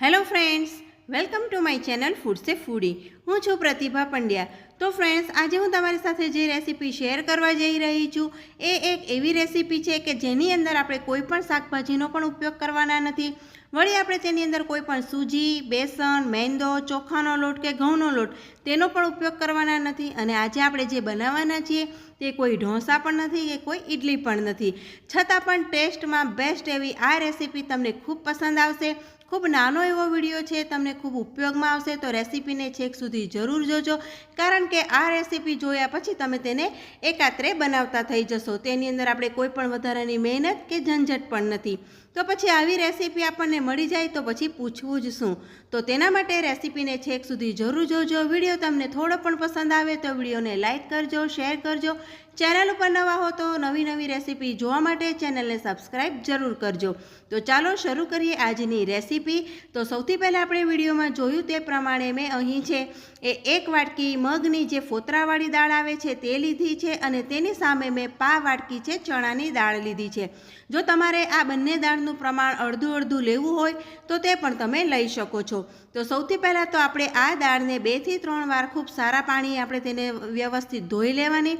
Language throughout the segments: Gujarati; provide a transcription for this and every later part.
Hello friends, welcome to my channel food સે ફૂડી. હું છું પ્રતિભા પંડ્યા. તો ફ્રેન્ડ્સ, આજે હું તમારી સાથે જે રેસીપી શેર કરવા જઈ રહી છું, એ એક એવી રેસીપી છે કે જેની અંદર આપણે કોઈ પણ શાકભાજીનો પણ ઉપયોગ કરવાના નથી. વળી આપણે તેની અંદર કોઈ પણ સૂજી, બેસન, મેંદો, ચોખાનો લોટ કે ઘઉંનો લોટ, તેનો પણ ઉપયોગ કરવાના નથી. અને આજે આપણે જે બનાવવાના છીએ, તે કોઈ ઢોસા પણ નથી કે કોઈ ઇડલી પણ નથી. છતાં પણ ટેસ્ટમાં બેસ્ટ એવી આ રેસીપી તમને ખૂબ પસંદ આવશે. ખૂબ નાનો એવો વીડિયો છે, તમને ખૂબ ઉપયોગમાં આવશે, તો રેસીપીને છેક સુધી જરૂર જોજો. કારણ કે આ રેસીપી જોયા પછી તમે તેને એકાત્રે બનાવતા થઈ જશો. તેની અંદર આપણે કોઈ પણ વધારાની મહેનત કે ઝંઝટ પણ નથી. તો પછી આવી રેસીપી આપણને મળી જાય તો પછી પૂછવું જ શું? તો તેના માટે રેસીપીને છેક સુધી જરૂર જોજો. વીડિયો તમને થોડો પણ પસંદ આવે તો વિડીયોને લાઇક કરજો, શેર કરજો. ચેનલ ઉપર નવા હો તો નવી નવી રેસીપી જોવા માટે ચેનલને સબસ્ક્રાઇબ જરૂર કરજો. તો ચાલો શરૂ કરીએ આજની રેસીપી તો સૌથી પહેલાં આપણે વિડીયોમાં જોયું તે પ્રમાણે મેં અહીં છે એ એક વાટકી મગની જે ફોતરાવાળી દાળ આવે છે તે લીધી છે અને તેની સામે મેં પા વાટકી છે ચણાની દાળ લીધી છે. જો તમારે આ બંને દાળનું પ્રમાણ અડધું અડધું લેવું હોય તો તે પણ તમે લઈ શકો છો. તો સૌથી પહેલાં તો આપણે આ દાળને બેથી ત્રણ વાર ખૂબ સારા પાણી આપણે તેને વ્યવસ્થિત ધોઈ લેવાની.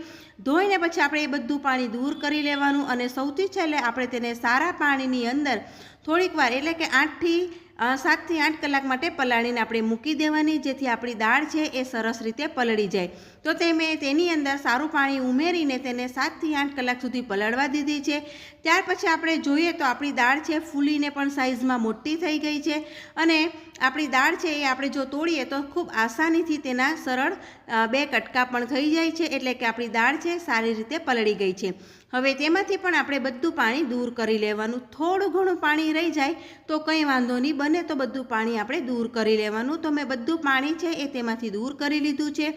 ધોઈને પછી આપણે એ બધું પાણી દૂર કરી લેવાનું અને સૌથી છેલ્લે આપણે તેને સારા પાણીની અંદર થોડીક વાર, એટલે કે આઠથી સાતથી આઠ કલાક માટે પલાળીને આપણે મૂકી દેવાની, જેથી આપણી દાળ છે એ સરસ રીતે પલળી જાય. તો તે મેં તેની અંદર સારું પાણી ઉમેરીને તેને સાતથી આઠ કલાક સુધી પલાળવા દીધી છે. ત્યાર પછી આપણે જોઈએ તો આપણી દાળ છે ફૂલીને પણ સાઇઝમાં મોટી થઈ ગઈ છે અને આપણી દાળ છે એ આપણે જો તોડીએ તો ખૂબ આસાનીથી તેના સરળ બે કટકા પણ થઈ જાય છે, એટલે કે આપણી દાળ છે સારી રીતે પલળી ગઈ છે. હવે તેમાંથી પણ આપણે બધું પાણી દૂર કરી લેવાનું. થોડું ઘણું પાણી રહી જાય તો કંઈ વાંધો નહીં બને તો બધું પાણી આપણે દૂર કરી લેવાનું. તો મેં બધું પાણી છે એ તેમાંથી દૂર કરી લીધું છે.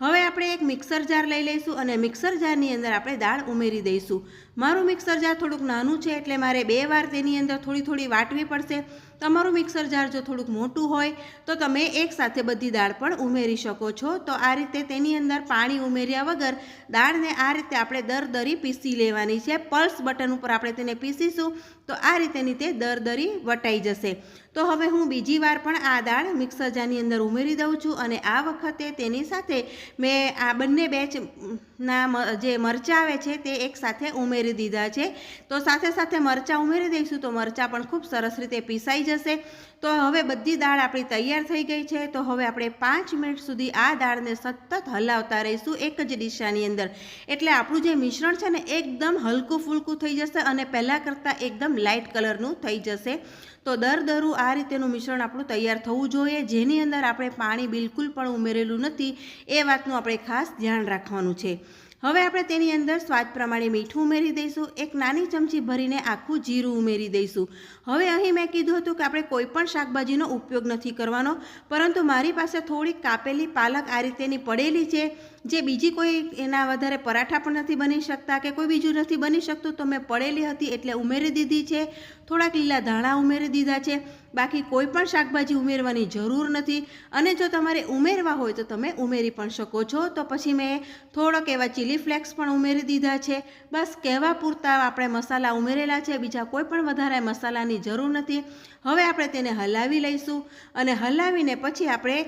હવે આપણે એક મિક્સર જાર લઈ લઈશું અને મિક્સર જારની અંદર આપણે દાળ ઉમેરી દઈશું. મારું મિક્સર જાર થોડુંક નાનું છે એટલે મારે બે વાર તેની અંદર થોડી થોડી વાટવી પડશે. તમારું મિક્સર જાર જો થોડુંક મોટું હોય, તો તમે એકસાથે બધી દાળ પણ ઉમેરી શકો છો. તો આ રીતે તેની અંદર પાણી ઉમેર્યા વગર દાળને આ રીતે આપણે દરદરી પીસી લેવાની છે. પલ્સ બટન ઉપર આપણે તેને પીસીશું, તો આ રીતેની તે દરદરી વટાઈ જશે. તો હવે હું બીજી વાર પણ આ દાળ મિક્સર જારની અંદર ઉમેરી દઉં છું અને આ વખતે તેની સાથે મેં આ બંને બેચના જે મરચાં આવે છે તે એકસાથે ઉમેરી દીધા છે. તો સાથે સાથે મરચાં ઉમેરી દઈશું. તો મરચાં પણ ખૂબ સરસ રીતે પીસાઈ જશે. તો હવે બધી દાળ આપણી તૈયાર થઈ ગઈ છે. તો હવે આપણે પાંચ મિનિટ સુધી આ દાળને સતત હલાવતા રહીશું એક જ ડીશાની અંદર. એટલે આપણું જે મિશ્રણ છે ને, એકદમ હલકું ફૂલકું થઈ જશે અને પહેલાં કરતાં એકદમ લાઇટ કલરનું થઈ જશે. તો દર દરું આ રીતેનું મિશ્રણ આપણું તૈયાર થવું જોઈએ. જેની અંદર આપણે પાણી બિલકુલ પણ ઉમેરેલું નથી. એ વાતનું આપણે ખાસ ધ્યાન રાખવાનું છે. હવે આપણે તેની અંદર સ્વાદ પ્રમાણે મીઠું ઉમેરી દઈશું, એક નાની ચમચી ભરીને આખું જીરું ઉમેરી દઈશું. હવે અહીં મેં કીધું હતું કે આપણે કોઈ પણ શાકભાજીનો ઉપયોગ નથી કરવાનો, પરંતુ મારી પાસે થોડીક કાપેલી પાલક આ રીતેની પડેલી છે. જે બીજી કોઈ એના વધારે પરાઠા પણ નથી બની શકતા કે કોઈ બીજું નથી બની શકતું, તો મેં પડેલી હતી એટલે ઉમેરી દીધી છે. થોડાક લીલા ધાણા ઉમેરી દીધા છે. બાકી કોઈ પણ શાકભાજી ઉમેરવાની જરૂર નથી. અને જો તમારે ઉમેરવા હોય તો તમે ઉમેરી પણ શકો છો. તો પછી મેં થોડોક એવા ચીલી ફ્લેક્સ પણ ઉમેરી દીધા છે. બસ કહેવા પૂરતા આપણે મસાલા ઉમેરેલા છે. બીજા કોઈ પણ વધારે મસાલાની જરૂર નથી. હવે આપણે તેને હલાવી લઈશું. અને હલાવીને પછી આપણે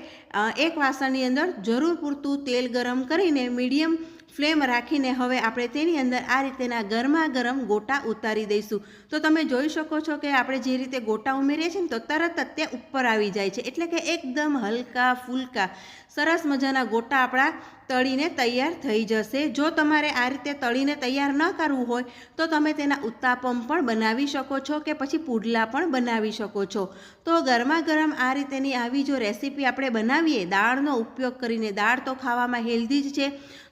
એક વાસણની અંદર જરૂર પૂરતું તેલ ગરમ કરીને મીડિયમ ફ્લેમ રાખીને હવે આપણે તેની અંદર આ રીતેના ગરમા ગરમ ગોટા ઉતારી દઈશું. તો તમે જોઈ શકો છો કે આપણે જે રીતે ગોટા ઉમેરીએ છીએ ને તો તરત જ તે ઉપર આવી જાય છે. એટલે કે એકદમ હલકા ફૂલકા, સરસ મજાના ગોટા આપણા તળીને તૈયાર થઈ જશે. જો તમારે આ રીતે તળીને તૈયાર ન કરવું હોય, તો તમે તેના ઉત્તાપમ પણ બનાવી શકો છો કે પછી પુડલા પણ બનાવી શકો છો. તો ગરમા ગરમ આ રીતેની આવી જો રેસીપી આપણે બનાવીએ, દાળનો ઉપયોગ કરીને, દાળ તો ખાવામાં હેલ્ધી જ છે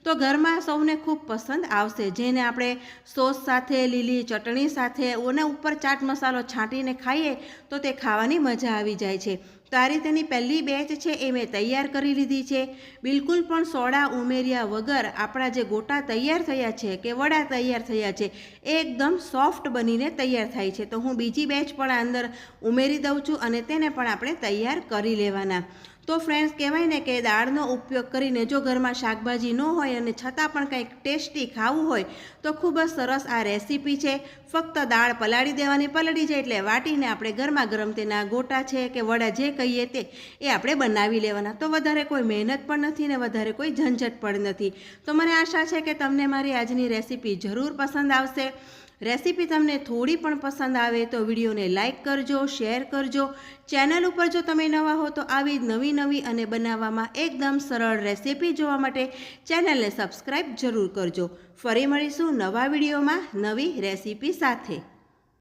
તો ઘરમાં સૌને ખૂબ પસંદ આવશે. જેને આપણે સોસ સાથે, લીલી ચટણી સાથે, અને ઉપર ચાટ મસાલો છાંટીને ખાઈએ તો તે ખાવાની મજા આવી જાય છે. તો તેની પહેલી બેચ છે એ મેં તૈયાર કરી લીધી છે. બિલકુલ પણ સોડા ઉમેર્યા વગર આપણા જે ગોટા તૈયાર થયા છે કે વડા તૈયાર થયા છે, એ એકદમ સોફ્ટ બનીને તૈયાર થાય છે. તો હું બીજી બેચ પણ અંદર ઉમેરી દઉં છું અને તેને પણ આપણે તૈયાર કરી લેવાના. તો ફ્રેન્ડ્સ કહેવાય ને કે દાળનો ઉપયોગ કરીને જો ઘરમાં શાકભાજી ન હોય અને છતાં પણ કંઈક ટેસ્ટી ખાવું હોય, તો ખૂબ જ સરસ આ રેસીપી છે. ફક્ત દાળ પલાળી દેવાની પલળી જાય એટલે વાટીને આપણે ગરમા ગરમ તેના ગોટા છે કે વડા જે કહીએ તે, એ આપણે બનાવી લેવાના. તો વધારે કોઈ મહેનત પણ નથી ને વધારે કોઈ ઝંઝટ પણ નથી. તો મને આશા છે કે તમને મારી આજની રેસીપી જરૂર પસંદ આવશે. રેસીપી તમને થોડી પણ પસંદ આવે તો વિડીયોને લાઇક કરજો, શેર કરજો. ચેનલ ઉપર જો તમે નવા હો તો આવી નવી નવી અને બનાવવામાં એકદમ સરળ રેસીપી જોવા માટે ચેનલને સબસ્ક્રાઈબ જરૂર કરજો. ફરી મળીશું નવા વિડીયોમાં નવી રેસીપી સાથે.